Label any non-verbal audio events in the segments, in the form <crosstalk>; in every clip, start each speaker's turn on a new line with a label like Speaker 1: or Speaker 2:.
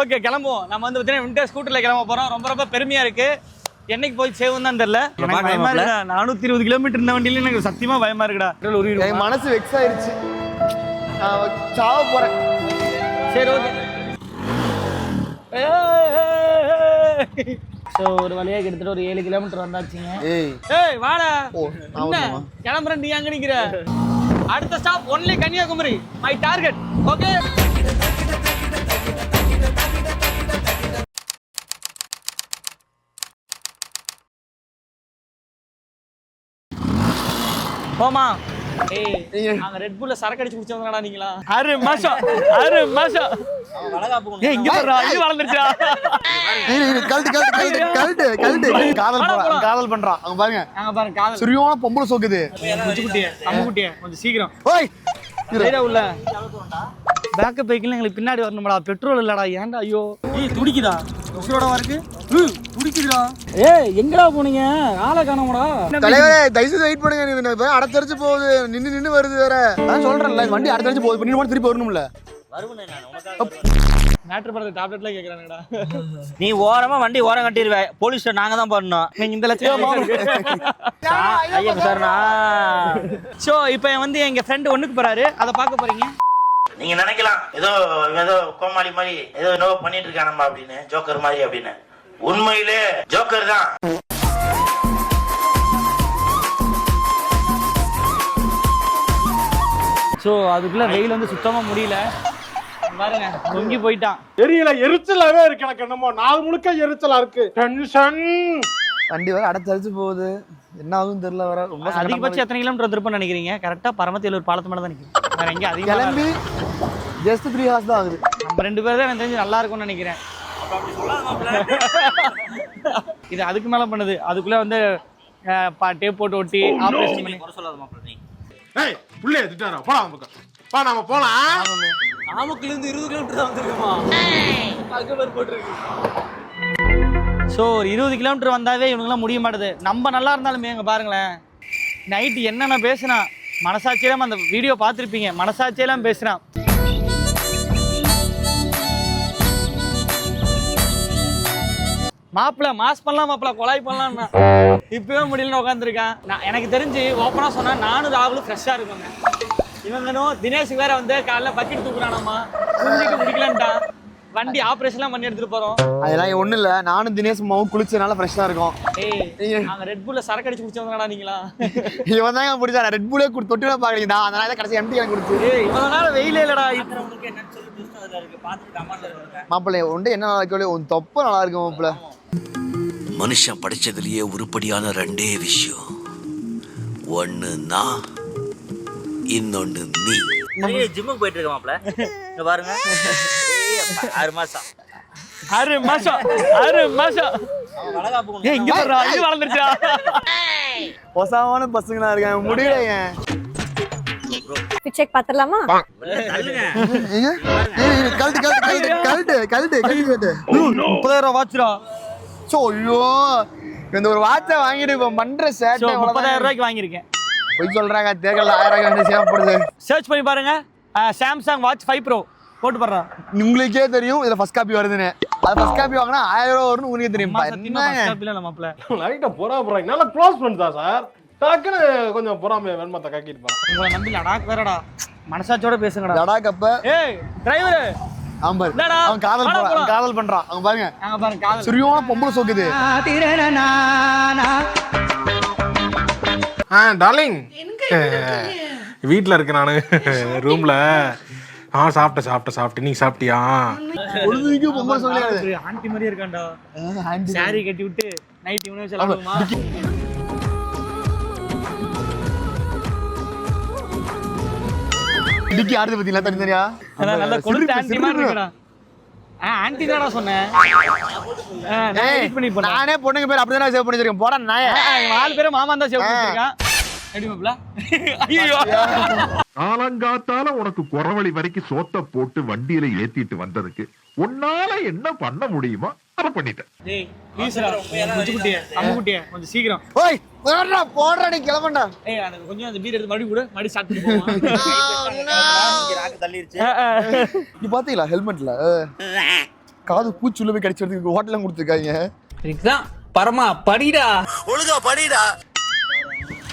Speaker 1: Okay கிளம்புவோம். நம்ம வந்து பார்த்தீங்கன்னா விண்டர் ஸ்கூட்டரில் கிளம்ப போகிறோம் ரொம்ப ரொம்ப பெருமையாக இருக்கு. என்னைக்கு போய் சேவும் தான் தெரியல. பயமா இருக்குடா. நானூற்றி இருபது கிலோமீட்டர் இந்த வண்டியில எனக்கு சத்தியமா பயமா இருக்குடா.
Speaker 2: என் மனசு வெக்ஸ் ஆயிருச்சு. சாவ போறேன்.
Speaker 1: சரி ஓகே ஸோ ஒரு வழியா கிட்டத்தட்ட ஒரு ஏழு கிலோமீட்டர் வந்தாச்சுங்க.
Speaker 2: ஏய்.
Speaker 1: வாடா? கிளம்புறேன் நீ அங்க நிக்கிற? அடுத்த stop only Kanniyakumari my target okay போமா ஏய்
Speaker 2: நீங்க-
Speaker 1: ரெட் புல்ல சரக்கு அடிச்சு குடிச்சவங்கடா நீங்களா? அரு மாசம் அரு மாசம் ஏய் இங்க பாருடா இது வளர்ந்துருச்சா
Speaker 2: இரு, இரு, கழட்டு கழட்டு கழட்டு கழட்டு கழட்டு. காதல் பண்றான். காதல் பண்றான் பாருங்க.
Speaker 1: பாருங்க காதல்.
Speaker 2: சரியான பொம்பளை சோக்குது.
Speaker 1: குட்டியே நம்ம குட்டியே கொஞ்சம் சீக்கிரம்.
Speaker 2: ஓய்
Speaker 1: உள்ள. பேக்கப் பைக்கில் எங்களுக்கு பின்னாடி வரணும்டா. பெட்ரோல் இல்லடா ஏன்டா ஐயோ. ஏய் துடிக்குதா? உசுரோட இருக்கு. ஏய் எங்கடா போனீங்க? ஆளை காணோம்டா.
Speaker 2: தலைவரே தயவுசெய்து வெயிட் பண்ணுங்க நீ இந்த வேற அடச்சரிச்சு போகுது. நின்னு நின்னு வருது வேற. நான் சொல்றேன்ல இந்த வண்டி அடச்சரிச்சு போகுது. இப்ப நீ மட்டும் திருப்பி வரணும்ல.
Speaker 1: மேட்ரு டாப்லெட்லாம் கேக்குறானுங்கடா.
Speaker 3: நீ ஓரமா வண்டி ஓரம் கட்டிடுவ. போலீஸ் நாங்க தான் பண்ணோம்
Speaker 1: நீங்க இந்த லட்சம்
Speaker 3: ஐயா சார்னா.
Speaker 1: ஸோ இப்போ வந்து எங்க ஃப்ரெண்டு ஒண்ணுக்கு போறாரு. அதை பார்க்க போறீங்க.
Speaker 4: நீங்க நினைக்கலாம் ஏதோ ஏதோ கோமாளி மாதிரி ஏதோ என்னவோ பண்ணிட்டு இருக்கானம்மா அப்படின்னு ஜோக்கர் மாதிரி அப்படின்னு. உண்மையிலே ஜோக்கர் தான்.
Speaker 1: ஸோ அதுக்குள்ள வெயில் வந்து சுத்தமா முடியல. பாருங்க தொங்கி போயிட்டான்.
Speaker 5: தெரியல எரிச்சலாவே இருக்கு எனக்கு என்னமோ. நாள் முழுக்க எரிச்சலா இருக்கு. டென்ஷன்
Speaker 2: வண்டி வேற அடச்சரிச்சு போகுது. என்ன ஆகும் தெரியல வேற. ரொம்ப
Speaker 1: அதிகபட்சம் எத்தனை கிலோமீட்டர் திருப்பம் நினைக்கிறீங்க? கரெக்டா பரமத்தியலூர் பாலத்து மேல தான் நிற்கும் வேற எங்க. அதிகமாக
Speaker 2: கிளம்பி ஜஸ்ட் த்ரீ ஹார்ஸ் தான் ஆகுது.
Speaker 1: நம்ம ரெண்டு பேரும் தான் எனக்கு தெரிஞ்சு நல்லா இருக்கும்னு நினைக்கிறேன். இது அதுக்கு மேல பண்ணுது. அதுக்குள்ள வந்து டேப் போட்டு ஒட்டி ஆபரேஷன் பண்ணி.
Speaker 3: சொல்லாத மாப்பிள்ள நீ.
Speaker 5: ஏய் உள்ளே திட்டாரா போலாம் பக்கம். பா நாம போலாம்.
Speaker 1: நாமக்கல்ல இருந்து இருபது கிலோமீட்டர் தான் வந்திருக்குமா? அகபர் போட்டிருக்கு ஸோ ஒரு இருபது கிலோமீட்டர் வந்தாவே இவனுங்களாம் முடிய மாட்டுது. நம்ம நல்லா இருந்தாலுமே அங்கே பாருங்களேன். நைட்டு என்னென்ன பேசுனா மனசாட்சியெல்லாம் அந்த வீடியோ பார்த்துருப்பீங்க. மனசாட்சியெல்லாம் பேசுகிறான் மாப்பிள்ள மாஸ் பண்ணலாம் மாப்பிள்ள கொலாய் பண்ணலாம்னா. இப்பவே முடியலன்னு உட்காந்துருக்கான் நான் எனக்கு தெரிஞ்சு ஓப்பனாக சொன்னால் நானும் ராகுலும் ஃப்ரெஷ்ஷாக இருக்கோங்க இவங்கனும் தினேஷுக்கு வேற வந்து காலைல பக்கெட் தூக்குறானாமா. குளிக்க முடிக்கலன்ட்டான் வண்டி ஆப்ரேஷன்லாம் பண்ணி எடுத்துட்டு போறோம்.
Speaker 2: அதெல்லாம் ஒண்ணும் இல்ல. நானும் தினேஷ் மாவும் குளிச்சனால ஃப்ரெஷ்ஷா இருக்கும்.
Speaker 1: ஏய் நாங்க ரெட் புல்ல சரக்கு அடிச்சு குடிச்சவங்கடா நீங்களா? <laughs>
Speaker 2: இவன் தாங்க பிடிச்சா. ரெட் பூலே தொட்டு பாக்குறீங்க தான் அதனால தான் கடைசி எம்டி எனக்கு கொடுத்து.
Speaker 1: ஏய் இவ்வளவு நேரம் வெயிலே இல்லடா.
Speaker 3: உனக்கு என்னன்னு சொல்லி. புதுசா அதுல இருக்கு. பாத்துட்டு கமெண்ட்ல சொல்லுங்க
Speaker 2: மாப்பிள்ளை உண்டு என்ன நல்லா இருக்கோ உன் தொப்ப நல்லா இருக்கும் மாப்பிள்ள.
Speaker 6: மனுஷன் படிச்சதுலயே உருப்படியான ரெண்டே விஷயம். ஒன்னு நான் இன்னொன்னு நீ.
Speaker 3: ஜிம்முக்கு போயிட்டு இருக்க மாப்பிள்ள. இங்க பாருங்க. <laughs> ஆறு மாசம்.
Speaker 1: ஆறு மாசம் ஆறு மாசம். ஏய் இங்க பாருடா இது வளர்ந்துருச்சா?
Speaker 2: ஒசாமான பசங்களா இருக்காங்க முடியல ஏன்?
Speaker 7: செக் பாத்துடலாமா
Speaker 3: தள்ளுங்க.
Speaker 2: ஏங்க? இரு, இரு, கழட்டு கழட்டு கழட்டு கழட்டு கழட்டு
Speaker 1: முப்பதாயிரம் வாட்ச்ரா
Speaker 2: சோ ஐயோ. இந்த ஒரு வாட்சை வாங்கிட்டு இப்ப பண்ற சேட்டை
Speaker 1: முப்பதாயிரம். ரூபாய்க்கு வாங்கியிருக்கேன்.
Speaker 2: பொய் சொல்றாங்க தேர்தல் ஆயிரம் கண்டு சேவப்படுது
Speaker 1: சர்ச் பண்ணி பாருங்க. சாம்சங் வாட்ச் ஃபைவ் ப்ரோ போட்டு பாடுறா.
Speaker 2: உங்களுக்கே தெரியும் இதுல ஃபர்ஸ்ட் காப்பி வருதுன்னு. அது ஃபர்ஸ்ட் காப்பி வாங்கினா ஆயிரம் ரூபா வரும்னு உங்களுக்கே தெரியும்.
Speaker 1: சத்தியமா
Speaker 2: என்னங்க?
Speaker 1: first copy ல இல்ல மாப்பிள்ள
Speaker 5: லைட்டா பொறா போறாங்க நல்லா க்ளோஸ் தான் சார். டக்குன்னு கொஞ்சம் பொறாமைய வெண்மத்தை கக்கிட்டு போறான்.
Speaker 1: உங்களை நம்பி லடாக் வேறடா. மனசாட்சியோட பேசுங்கடா.
Speaker 2: லடாக் அப்ப?
Speaker 1: ஏய் டிரைவர்
Speaker 2: அவன் பாரு.
Speaker 1: இல்லடா,
Speaker 2: அவன் காதல் பண்றான். காதல் பண்றான் அவன் பாருங்க.
Speaker 1: காதல்.
Speaker 2: சரியான பொம்பளை சோக்குது.
Speaker 5: ஆ டார்லிங் வீட்டில் இருக்க நானு. ரூம்ல ஆ சாப்பிட்டேன் சாப்பிட்டேன் சாப்பிட்டேன் நீ சாப்பிட்டியா?
Speaker 2: பொழுதுக்கு பொம்பளை சோக்குது
Speaker 1: ஒரு ஆண்டி மாதிரியே இருக்கான்டா.
Speaker 2: ஆண்டி
Speaker 1: சாரி கட்டி விட்டு நைட் இவனே
Speaker 2: டிக்கி ஆடுது பாத்தீங்களா
Speaker 1: நல்லா ஆண்டி மாதிரி இருக்குடா. சொன்னேன். நான்
Speaker 2: நானே பொண்ணுங்க பேர் அப்படிதான் சேவ் பண்ணி வச்சிருக்கேன் போடா நாய.
Speaker 1: நாலு பேரும் மாமா தான் சேவ் பண்ணிருக்கான் எப்படி மாப்ள ஐயோ.
Speaker 8: காலங்காத்தால உனக்கு குறவழி வரைக்கும் சோத்த போட்டு வண்டியில ஏத்திட்டு வந்ததுக்கு உன்னால என்ன பண்ண முடியுமோ அதை பண்ணிட்டேன்.
Speaker 1: டேய் ப்ளீஸ்டா குச்சி குட்டியே அம்மு குட்டியே கொஞ்சம் சீக்கிரம்.
Speaker 2: ஓய் போடுறா போடுறா நீ கிளம்பண்டா
Speaker 1: ஏய் அந்த கொஞ்சம் அந்த பீர் எடுத்து மறுபடியும் கூட மறுபடியும் ஸ்டார்ட் பண்ணி போவான்
Speaker 3: இங்க ராக்கு தள்ளிருச்சு.
Speaker 2: நீ பாத்தீங்களா ஹெல்மெட்ல? காது பூச்சி உள்ள போய் கடிச்சதுக்கு ஹோட்டலாம் கொடுத்துருக்காங்க.
Speaker 9: இதுதான் பரமா படிடா.
Speaker 6: ஒழுங்கா படிடா.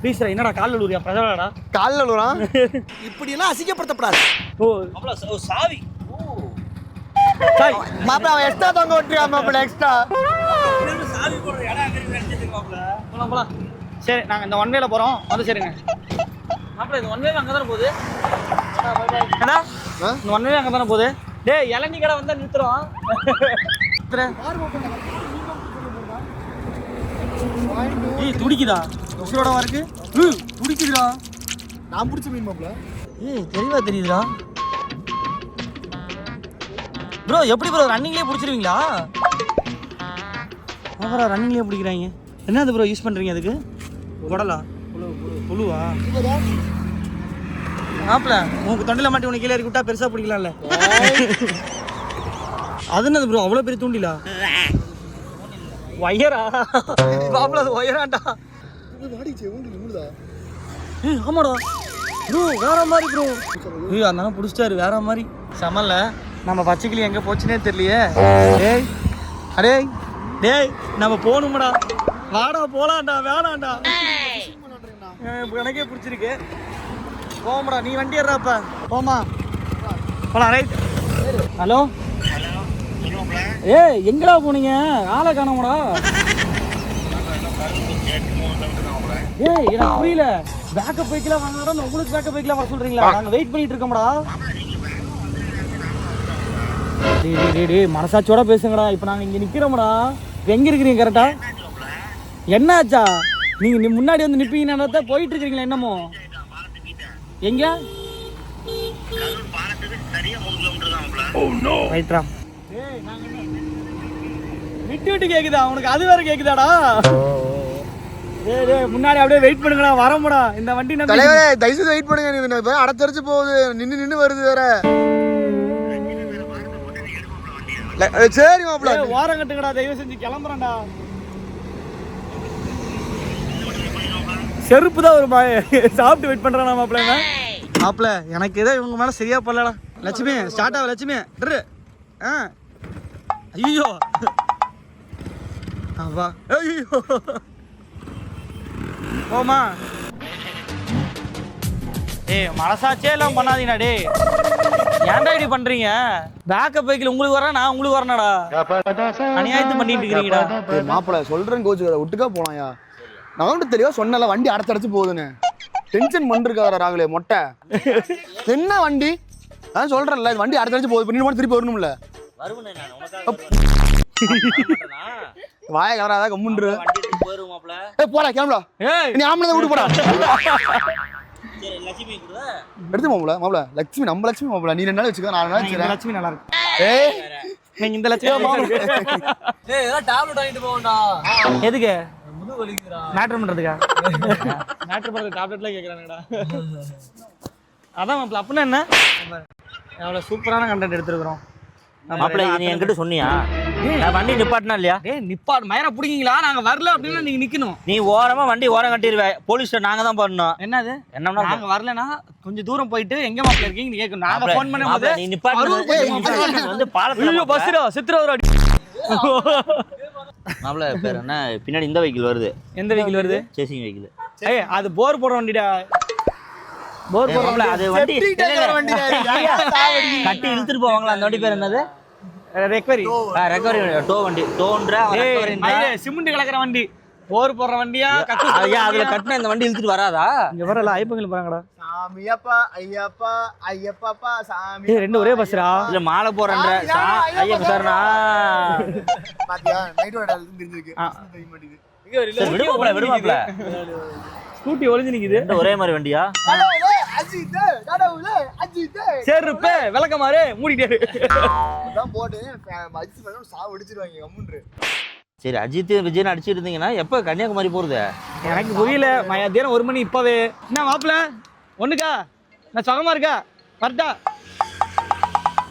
Speaker 1: ப்ளீஸ் என்னடா கால் விழுறியா பிரதமடா
Speaker 2: காலில் விழுறான் <laughs>
Speaker 6: இப்படி எல்லாம் அசிங்கப்படுத்தப்படாது.
Speaker 1: ஓ. சாவி. சாய்.
Speaker 2: மாப்பிள்ள அவன் எக்ஸ்ட்ரா தொங்க விட்டுருக்கான் மாப்பிள்ள எக்ஸ்ட்ரா
Speaker 1: போலாம் போலாம். சரி நாங்கள் இந்த ஒன் வேல போகிறோம் வந்து சரிங்க. மாப்பிள்ள இந்த ஒன் வே அங்கே தானே போகுது ஏடா இந்த ஒன் வே அங்கே தானே போகுது? டேய் இளநீ கடை வந்தால் நிறுத்துறோம். துடிக்குதா? உசுரோட இருக்கு. ம், துடிக்குதுடா
Speaker 2: நான் பிடிச்ச மீன் மாப்பிள்ள
Speaker 1: ஏய் தெளிவா தெரியுதுடா. ப்ரோ எப்படி ப்ரோ ரன்னிங்லேயே பிடிச்சிருவீங்களா? ப்ரோ ரன்னிங்லேயே பிடிக்கிறாங்க. என்னது ப்ரோ யூஸ் பண்ணுறீங்க அதுக்கு? குடலா? புழுவா? மாப்பிள உனக்கு தொண்டில மாட்டி உனக்கு கீழே இறக்கி விட்டா பெருசா பிடிக்கலாம்ல. அது என்னது ப்ரோ அவ்வளோ பெரிய தூண்டிலா? <laughs> ஒயரா மாப்பிள அது ஒயராண்டா
Speaker 2: வாடிச்சு உங்களுக்கு இவ்வளோதா
Speaker 1: ஏய் ஆமாடா. ப்ரோ வேற மாதிரி ப்ரோ அந்த பிடிச்சிட்டாரு வேற மாதிரி. சமல்ல. நம்ம பச்சைக்கிளி எங்க போச்சுனே தெரியலையே. டேய் அடே டேய் நம்ம போகணும்டா. வாடா போலாம்டா வேணாம்டா. எனக்கு எனக்கே பிடிச்சிருக்கு. போமாடா நீ வண்டி ஏறாப்ப போமா போலாம் ரைட் ஹலோ? ஏய் எங்கடா போனீங்க? ஆளை காணோம்டா. ஏய் எனக்கு புரியல. பேக்கப் பைக்லாம் வாங்கறோம் உங்களுக்கு பேக்கப் பைக்லாம் வர சொல்றீங்களா? நாங்க வெயிட் பண்ணிட்டு இருக்கோம்டா. டேய் டேய் டேய் டேய் மனசாட்சியோட பேசுங்கடா. இப்போ நாங்க இங்க நிக்கிறோம்டா. இப்ப எங்க இருக்கிறீங்க கரெக்டா என்னாச்சா? நீங்க நி- முன்னாடி வந்து நிப்பீங்கன்னா போயிட்டு இருக்கீங்களா என்னமோ? எங்க? ரைட்ரா விட்டு விட்டு கேக்குதா? உனக்கு அது வேற கேக்குதாடா? முன்னாடி அப்படியே வெயிட் பண்ணுங்கடா வரமுடா இந்த வண்டி
Speaker 2: தலைவரே தயவுசெய்து வெயிட் பண்ணுங்க அடத்தரிச்சு போகுது. நின்னு நின்னு வருது வேற. சரி மாப்பிள்ள
Speaker 1: ஏய், ஓரம் கட்டுங்கடா தயவு செஞ்சு கிளம்புறேன்டா. செருப்பு தான் ஒரு சாப்பிட்டு வெயிட் பண்றானா மாப்பிள்ள மாப்பிள்ள எனக்கு ஏதோ இவங்க மேல சரியா பண்ணலடா லட்சுமி ஸ்டார்ட் ஆக லட்சுமி. இரு ஆ. ஐயோ. வா ஐயோ. போமா ஏய் மனசாச்சே எல்லாம் பண்ணாதீங்கடா டேய். ஏன்டா இப்படி பண்றீங்க? பேக்கப் பைக்கில் உங்களுக்கு வரேன் நான் உங்களுக்கு வரேனடா. அநியாயத்து பண்ணிட்டு இருக்கிறீங்கடா.
Speaker 2: ஏய், மாப்பிள்ள சொல்றேன் கோச்சு ஒட்டுக்கா போலாம்யா நான் வந்து தெளிவா சொன்னல வண்டி அடத்தடிச்சு போகுதுன்னு. டென்ஷன் பண்ணிருக்காரா ராகுலே மொட்டை. என்ன வண்டி? நான் சொல்றேன்ல இது வண்டி அடத்தடிச்சு போகுது மட்டும் திருப்பி வரணும்ல. வாய கலராதா கம்முன்று
Speaker 3: போயிருவோமாப்ல
Speaker 2: ஏய் போடா கிளம்புடா.
Speaker 1: ஏய்.
Speaker 2: நீ ஆம்பளை விட்டு போடா.
Speaker 3: சரி லட்சுமி கூட
Speaker 2: எடுத்து மாப்பிள மாப்பிள லட்சுமி நம்ம லட்சுமி மாப்பிள நீ ரெண்டு நாள் வச்சுக்கோ நான் ரெண்டு நாள்
Speaker 1: லட்சுமி நல்லா இருக்கு.
Speaker 2: ஏய்.
Speaker 1: நீங்க இந்த லட்சுமி
Speaker 9: ஏய் ஏதாவது டேப்லெட் வாங்கிட்டு போகண்டா
Speaker 1: எதுக்கு?
Speaker 9: முது வலிக்குதுடா.
Speaker 1: மேட்ரு பண்றதுக்கா? மேட்ரு பண்றது டேப்லெட்லாம் கேக்குறானுங்கடா. அதான் மாப்பிள அப்படின்னா என்ன? எவ்வளவு சூப்பரான கண்டென்ட் எடுத்துருக்கிறோம்.
Speaker 3: மாப்பிள்ள இது நீ என்கிட்ட சொன்னியா? நான் வண்டி நிப்பாட்டினா இல்லையா?
Speaker 1: டேய் நிப்பாட் மயரா புடிங்கீங்களா? நாங்க வரல அப்படின்னா நீங்க நிக்கணும்.
Speaker 3: நீ ஓரமா வண்டி ஓரம் கட்டிடுவேன் போலீஸ் நாங்க தான் பண்ணணும்
Speaker 1: என்னது?
Speaker 3: என்னன்னா
Speaker 1: நாங்க வரலனா கொஞ்சம் தூரம் போயிட்டு எங்க மாப்பிள்ள இருக்கீங்க நீ கேட்கணும். நாங்க ஃபோன் பண்ணும்போது
Speaker 3: நீ நிப்பாட்டு வந்து பாலத்துல
Speaker 1: பஸ்ரா சித்திரவரா
Speaker 3: மாப்பிள்ள பேர் என்ன? பின்னாடி இந்த வெஹிக்கிள் வருது.
Speaker 1: எந்த வெஹிக்கிள் வருது?
Speaker 3: சேசிங் வெஹிக்கிள்
Speaker 1: ஏய் அது போர் போடுற வண்டிடா. போர் போடுற
Speaker 3: மாப்பிள்ள அது வண்டி
Speaker 2: வண்டி
Speaker 3: கட்டி இழுத்துட்டு போவாங்களா? அந்த வண்டி பேர் என்னது?
Speaker 1: ரெக்வரி
Speaker 3: ரெக்கவரி டோ வண்டி டோன்ற
Speaker 1: சிமெண்ட் கலக்கிற வண்டி. போர் போடுற வண்டியா
Speaker 3: ஐயா அதுல கட்டின இந்த வண்டி இழுத்துட்டு வராதா?
Speaker 1: இங்க வரல ஐப்பங்கள் போறாங்கடா.
Speaker 2: சாமியப்பா ஐயப்பா ஐயப்பாப்பா சாமி.
Speaker 1: ரெண்டு ஒரே பஸ்ரா
Speaker 3: இல்ல மாலை போறன்ற. ஐயா சார்னா?
Speaker 2: பாத்தியா நைட்டோட தெரிஞ்சிருக்கு
Speaker 1: ஆ.
Speaker 2: தெரிய மாட்டேங்குது.
Speaker 3: சரி விடு மாப்பிள்ள விடு மாப்பிள்ள
Speaker 1: ஸ்கூட்டி ஒளிஞ்சு நிக்குது.
Speaker 3: ஒரே மாதிரி வண்டியா?
Speaker 2: அஜித் கடவுளே அஜித்
Speaker 1: செருப்பு விளக்கமாறு மூடிட்டாரு.
Speaker 2: அதான் போட்டு அஜித் மேடம் சாவு அடிச்சிருவாங்க கம்முன்று
Speaker 3: சரி அஜித் விஜயன் அடிச்சிட்டு இருந்தீங்கன்னா எப்ப கன்னியாகுமரி போறது?
Speaker 1: எனக்கு புரியல. மதியானம் ஒரு மணி இப்பவே. என்ன மாப்பிள? ஒண்ணுக்கா? நான் சுகமா இருக்கா? வரட்டா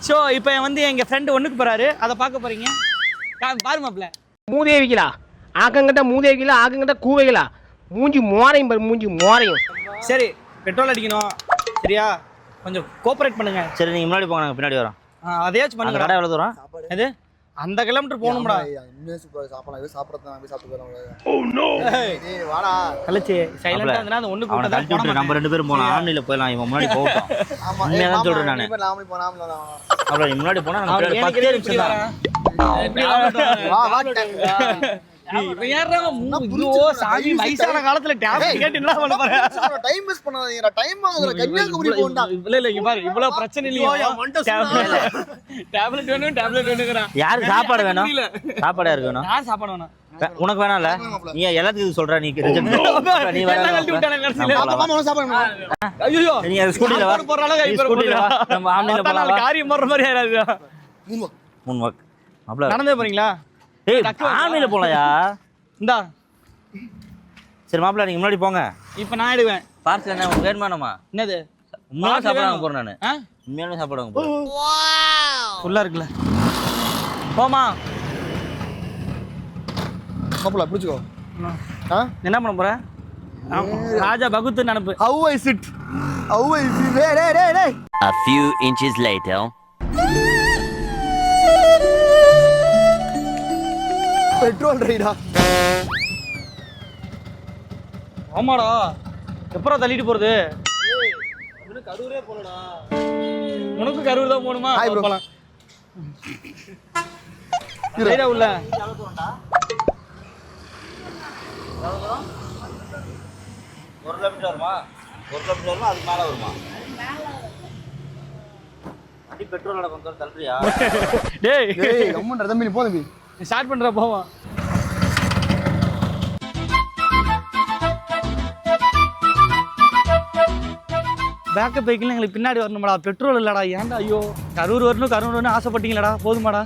Speaker 1: ஸோ இப்போ வந்து எங்க ஃப்ரெண்டு ஒண்ணுக்கு போறாரு. அதை பார்க்க போறீங்க. கா- பாரு மாப்பிள.
Speaker 10: மூதேவிகளா ஆக்கங்கிட்ட மூதேவிகளா ஆக்கங்கிட்ட கூவைகளா மூஞ்சி மோரையும் பாரு மூஞ்சி மோரையும்.
Speaker 1: சரி பெட்ரோல் அடிக்கணும். சரியா? கொஞ்சம் கோஆபரேட் பண்ணுங்க.
Speaker 3: சரி நீங்க முன்னாடி போங்க நாங்க பின்னாடி வரோம்.
Speaker 1: ஆ, அதையாச்சும்
Speaker 3: அந்த
Speaker 1: பண்ணுங்க.
Speaker 3: கடை எவ்வளவு தூரம்?
Speaker 1: எது? அந்த கிலோமீட்டர் போகணும்டா.
Speaker 2: சூப்பராக சாப்பிடலாம். சாப்பிட்றது நான் போய் சாப்பிட்டு போயிடலாம் ஏய் வாடா.
Speaker 1: கழிச்சு சைலண்டா இருந்தா அந்த ஒண்ணு
Speaker 3: அவனை கழட்டி விட்டு நம்ம ரெண்டு பேரும் போலாம். ஆம்னில போயிடலாம். இவன் முன்னாடி <laughs> போகட்டும்.
Speaker 2: ஆமா
Speaker 3: உண்மையா தான் சொல்றேன் நானு. அப்புறம் முன்னாடி போனா நம்ம
Speaker 1: அவர்
Speaker 3: பின்னாடி பத்தே
Speaker 1: ஏன்
Speaker 3: நிமிஷம் தான்
Speaker 1: இப்படி வரான்?
Speaker 2: வா. வா
Speaker 1: இவன் யார்றா மூ- ஐயோ, சாமி வயசான காலத்துல டேப்லெட் கேட்டு என்ன பண்ண போற
Speaker 2: டைம் மிஸ் பண்ணாதீங்கடா. டைம் ஆகுதுல கன்னியாகுமரி போகண்டா
Speaker 1: இல்ல இல்ல இங்க பாரு இவ்வளவு பிரச்சனை இல்லையா? டேப்லெட் வேணும் டேப்லெட்
Speaker 3: யாருக்கு சாப்பாடு வேணும். சாப்பாடு யாருக்கு வேணும்?
Speaker 1: யார் சாப்பாடு வேணும்?
Speaker 3: உனக்கு வேணாம்ல? நீ எல்லாத்துக்கும் இது சொல்ற நீ. நீ
Speaker 1: ஐயோ.
Speaker 3: நீ ஸ்கூட்டில வா. ஸ்கூட்டில வா. நம்ம ஆம்னில போலாம்.
Speaker 1: காரியம் போடுற மாதிரி ஆயிடாது
Speaker 3: மூணு வாக்
Speaker 1: நடந்தே போறீங்களா?
Speaker 3: ஏய். ஆம்னில போலாம்யா
Speaker 1: இந்தா.
Speaker 3: சரி மாப்பிள்ள நீங்க முன்னாடி போங்க.
Speaker 1: இப்ப நான் எடுவேன்
Speaker 3: பார்சல் என்ன உங்களுக்கு வேணுமா நம்ம
Speaker 1: என்னது?
Speaker 3: உண்மையான
Speaker 1: பார்சல்
Speaker 3: சாப்பாடு வாங்க
Speaker 1: வேணும்.
Speaker 3: போறேன் நானு? உண்மையான சாப்பாடு வாங்க போறேன்.
Speaker 1: ஃபுல்லா இருக்குல்ல. போமா
Speaker 2: மாப்பிள்ள பிடிச்சிக்கோ. ஆ.
Speaker 1: என்ன பண்ண போற? ராஜா பகுத்து நினப்பு.
Speaker 2: How I sit how I sit டேய் டேய் டேய்.
Speaker 11: A few inches later.
Speaker 2: Petrol ரைடா.
Speaker 1: ஆமாடா. எப்பறம் தள்ளிட்டு போறது? உனக்கு கரூர் தான் போகணுமா. போலாம். ரைடா உள்ள.
Speaker 3: ஒரு கிலோமீட்டர் வருமா? ஒரு கிலோமீட்டர் வருமா? அதுக்கு மேல வருமா? அடி பெட்ரோலோட கொஞ்சம் தள்ளுறியா? <laughs>
Speaker 1: டேய்.
Speaker 2: டேய் கம்முன்ற தம்பி நீ போ தம்பி.
Speaker 1: ஸ்டார்ட் பண்ணுற போவோம் பேக்கப் பைக்கில் எங்களுக்கு பின்னாடி வரணுமாடா. பெட்ரோல் இல்லடா. ஏன்டா ஐயோ கரூர் வரணும் கரூர் வரணும் ஆசைப்பட்டீங்களடா. போதுமாடா.